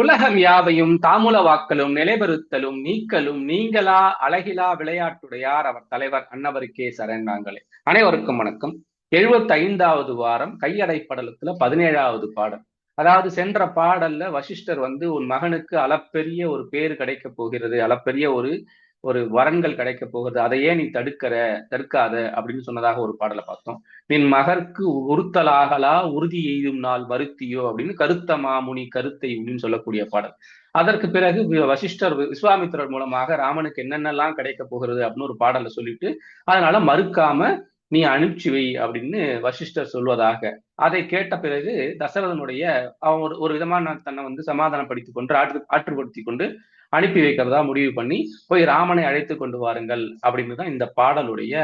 உலகம் யாவையும் தாமுல வாக்கலும் நிலைபெறுத்தலும் நீக்கலும் நீங்களா அழகிலா விளையாட்டுடையார் அவர் தலைவர் அன்னவருக்கே சரணாங்களே அனைவருக்கும் வணக்கம். எழுபத்தி ஐந்தாவது வாரம் கையடைப்படலத்துல பதினேழாவது பாடல். அதாவது சென்ற பாடல்ல வசிஷ்டர் வந்து உன் மகனுக்கு அளப்பெரிய ஒரு பேர் கிடைக்க போகிறது அளப்பெரிய ஒரு ஒரு வரன்கள் கிடைக்க போகிறது அதையே நீ தடுக்கிற தடுக்காத அப்படின்னு சொன்னதாக ஒரு பாடலை பார்த்தோம். நின் மகற்கு உறுத்தலாகலா உறுதி எய்தும் நாள் வருத்தியோ அப்படின்னு கருத்த மாமுனி கருத்தை அப்படின்னு சொல்லக்கூடிய பாடல். அதற்கு பிறகு வசிஷ்டர் விஸ்வாமித்திரர் மூலமாக ராமனுக்கு என்னென்னலாம் கிடைக்க போகிறது அப்படின்னு ஒரு பாடலை சொல்லிட்டு அதனால மறுக்காம நீ அனுப்பிச்சு வை அப்படின்னு வசிஷ்டர் சொல்வதாக. அதை கேட்ட பிறகு தசரதனுடைய அவன் ஒரு ஒரு விதமான தன்னை வந்து சமாதானப்படுத்தி கொண்டு ஆற்று ஆற்றுப்படுத்தி கொண்டு அனுப்பி வைக்கிறதா முடிவு பண்ணி போய் ராமனை அழைத்து கொண்டு வாருங்கள் அப்படின்னு தான் இந்த பாடலுடைய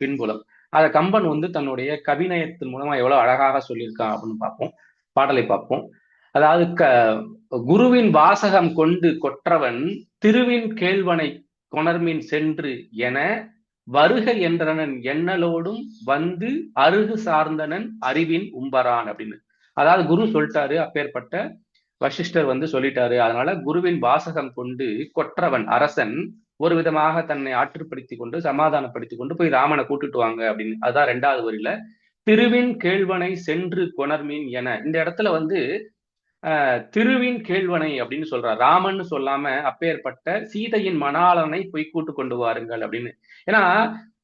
பின்புலம். அதை கம்பன் வந்து தன்னுடைய கவிநயத்தின் மூலமா எவ்வளவு அழகாக சொல்லியிருக்கான் அப்படின்னு பார்ப்போம். பாடலை பார்ப்போம். அதாவது க குருவின் வாசகம் கொண்டு கொற்றவன் திருவின் கேழ்வனை கொணர்மின் சென்று என வருக என்றனன் எண்ணலோடும் வந்து அருகு சார்ந்தனன் அறிவின் உம்பரான் அப்படின்னு. அதாவது குரு சொல்லிட்டாரு அப்பேற்பட்ட வசிஷ்டர் வந்து சொல்லிட்டாரு அதனால குருவின் வாசகம் கொண்டு கொற்றவன் அரசன் ஒரு விதமாக தன்னை ஆற்றுப்படுத்தி கொண்டு சமாதானப்படுத்தி கொண்டு போய் ராமனை கூட்டிட்டு வாங்க அப்படின்னு. அதுதான் ரெண்டாவது வரியில திருவின் கேழ்வனை சென்று கொணர்மீன் என. இந்த இடத்துல வந்து திருவின் கேழ்வனை அப்படின்னு சொல்றார். ராமன் சொல்லாம அப்பேற்பட்ட சீதையின் மணாளனை போய் கூட்டு கொண்டு வாருங்கள் அப்படின்னு. ஏன்னா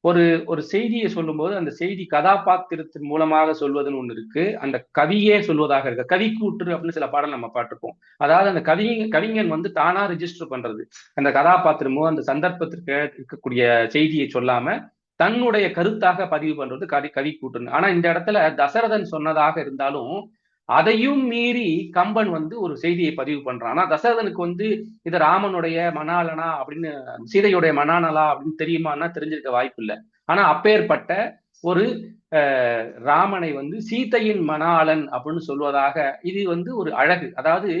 ஒரு ஒரு செய்தியை சொல்லும்போது அந்த செய்தி கதாபாத்திரத்தின் மூலமாக சொல்வதுன்னு ஒன்று இருக்கு. அந்த கவியே சொல்வதாக இருக்கு. கவி கூற்று அப்படின்னு சில பாடல் நம்ம பாட்டிருப்போம் அதாவது அந்த கவி கவிஞன் வந்து தானா ரிஜிஸ்டர் பண்றது. அந்த கதாபாத்திரமோ அந்த சந்தர்ப்பத்திற்கு இருக்கக்கூடிய செய்தியை சொல்லாம தன்னுடைய கருத்தாக பதிவு பண்றது கவி கவி கூட்டுன்னு ஆனா இந்த இடத்துல தசரதன் சொன்னதாக இருந்தாலும் அதையும் மீறி கம்பன் வந்து ஒரு செய்தியை பதிவு பண்றான். ஆனா தசரதனுக்கு வந்து இது ராமனுடைய மணாலனா அப்படின்னு சீதையுடைய மணானலா அப்படின்னு தெரியுமான்னா தெரிஞ்சிருக்க வாய்ப்பு இல்லை. ஆனா அப்பேற்பட்ட ஒரு ராமனை வந்து சீதையின் மணாளன் அப்படின்னு சொல்வதாக இது வந்து ஒரு அழகு. அதாவது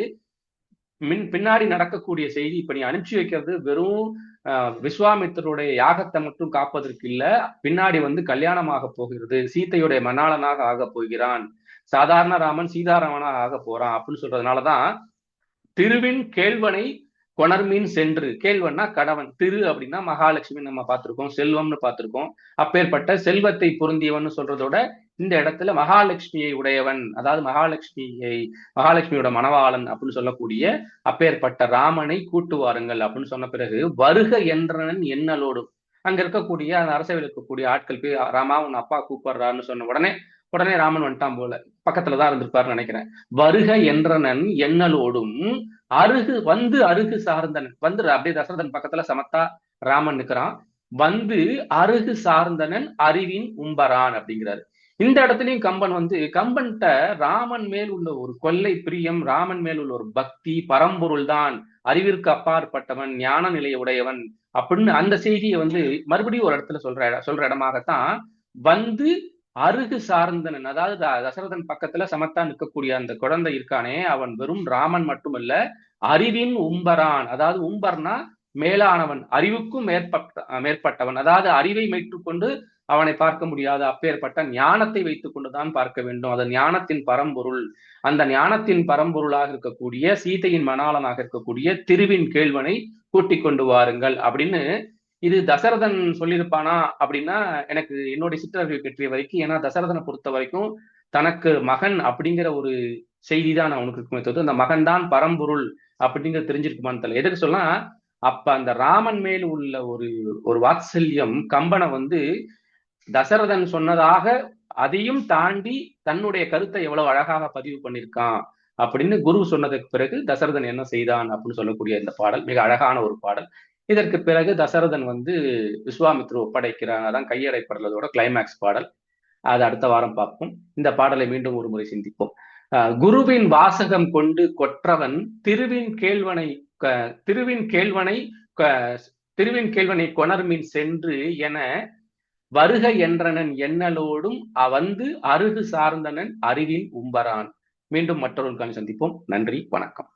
மின் பின்னாடி நடக்கக்கூடிய செய்தி இப்ப நீ அனுப்பிச்சு வைக்கிறது வெறும் விஸ்வாமித்தருடைய யாகத்தை மட்டும் காப்பதற்கு இல்ல பின்னாடி வந்து கல்யாணமாக போகிறது சீத்தையுடைய மணாளனாக ஆக போகிறான் சாதாரண ராமன் சீதாராமனாக ஆக போறான் அப்படின்னு சொல்றதுனாலதான் திருவின் கேழ்வனை கொணர்மீன் சென்று கேள்வன்னா கடவன் திரு அப்படின்னா மகாலட்சுமி நம்ம பார்த்திருக்கோம் செல்வம்னு பார்த்திருக்கோம். அப்பேற்பட்ட செல்வத்தை பொருந்தியவன் சொல்றதோட இந்த இடத்துல மகாலட்சுமியை உடையவன் அதாவது மகாலட்சுமியை மகாலட்சுமியோட மணவாளன் அப்படின்னு சொல்லக்கூடிய அப்பேற்பட்ட ராமனை கூட்டுவாருங்கள் அப்படின்னு சொன்ன பிறகு வருக என்றனன் எண்ணலோடும் அங்க இருக்கக்கூடிய அந்த அரசவையில் இருக்கக்கூடிய ஆட்கள் போய் ராமா உன் அப்பா கூப்பிடுறான்னு சொன்ன உடனே உடனே ராமன் வந்துட்டான் போல. பக்கத்துலதான் இருந்திருப்பாருன்னு நினைக்கிறேன். வருக என்றனன் எண்ணலோடும் அருகு வந்து அருகு சார்ந்தனன். வந்து அப்படியே தசரதன் பக்கத்துல சமத்தா ராமன் நிக்கிறான். வந்து அருகு சார்ந்தனன் அறிவின் உம்பரான் அப்படிங்கிறாரு. இந்த இடத்துலயும் கம்பன் வந்து கம்பன்கிட்ட ராமன் மேல் உள்ள ஒரு கொல்லை பிரியம் ராமன் மேல் உள்ள ஒரு பக்தி பரம்பொருள் தான். அறிவிற்கு அப்பாற்பட்டவன் ஞான நிலைய உடையவன் அப்படின்னு அந்த செய்தியை வந்து மறுபடியும் ஒரு இடத்துல சொல்ற சொல்ற இடமாகத்தான் வந்து அருகு சார்ந்தனன் அதாவது தசரதன் பக்கத்துல சமத்தா நிற்கக்கூடிய அந்த குழந்தை இருக்கானே அவன் வெறும் ராமன் மட்டுமல்ல அறிவின் உம்பரான் அதாவது உம்பர்னா மேலானவன் அறிவுக்கும் மேற்பட்ட மேற்பட்டவன் அதாவது அறிவை மேற்றுக்கொண்டு அவனை பார்க்க முடியாத அப்பேற்பட்ட ஞானத்தை வைத்துக் கொண்டுதான் பார்க்க வேண்டும் அது ஞானத்தின் பரம்பொருள். அந்த ஞானத்தின் பரம்பொருளாக இருக்கக்கூடிய சீதையின் மணாளனாக இருக்கக்கூடிய திருவின் கேள்வனை கூட்டிக் கொண்டு வாருங்கள் அப்படின்னு இது தசரதன் சொல்லியிருப்பானா அப்படின்னா எனக்கு என்னுடைய சிற்றறிவு பெற்றிய வரைக்கும் ஏன்னா தசரதனை பொறுத்த வரைக்கும் தனக்கு மகன் அப்படிங்கிற ஒரு செய்தி தான் அவனுக்கு இருக்குமே தவிர்த்து அந்த மகன் தான் பரம்பொருள் அப்படிங்கிறது தெரிஞ்சிருக்குமான்னு தெரியல. எதுக்கு சொன்னா அப்ப அந்த ராமன் மேல் உள்ள ஒரு ஒரு வாத்சல்யம் கம்பனை வந்து தசரதன் சொன்னதாக அதையும் தாண்டி தன்னுடைய கருத்தை எவ்வளவு அழகாக பதிவு பண்ணியிருக்கான் அப்படின்னு குரு சொன்னதுக்கு பிறகு தசரதன் என்ன செய்தான் அப்படின்னு சொல்லக்கூடிய இந்த பாடல் மிக அழகான ஒரு பாடல். இதற்கு பிறகு தசரதன் வந்து விஸ்வாமித்ரு ஒப்படைக்கிறாங்க அதான் படலதோட கிளைமேக்ஸ் பாடல். அது அடுத்த வாரம் பார்ப்போம். இந்த பாடலை மீண்டும் ஒரு முறை சிந்திப்போம். குருவின் வாசகம் கொண்டு கொற்றவன் திருவின் கேள்வனை திருவின் கேள்வனை திருவின் கேள்வனை கொணர்மின் சென்று என வருக என்றனன் எண்ணலோடும் வந்து அருகு சார்ந்தனன் அறிவின் உம்பரான். மீண்டும் மற்றொரு சந்திப்போம். நன்றி வணக்கம்.